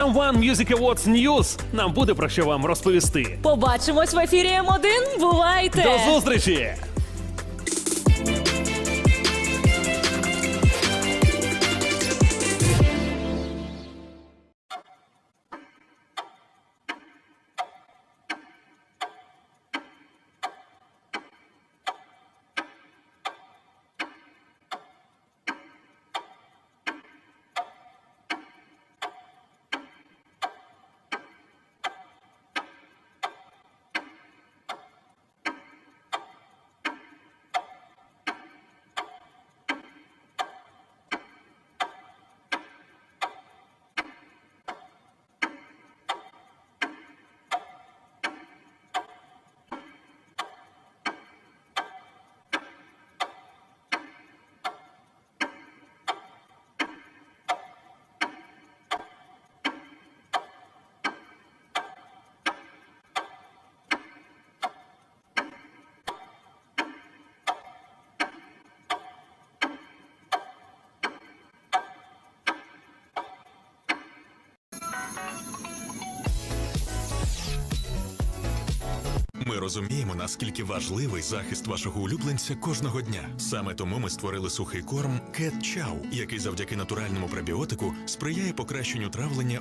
One Music Awards News нам буде про що вам розповісти. Побачимось в ефірі М1. Бувайте! До зустрічі! Ми розуміємо, наскільки важливий захист вашого улюбленця кожного дня. Саме тому ми створили сухий корм Cat Chow, який завдяки натуральному пробіотику сприяє покращенню травлення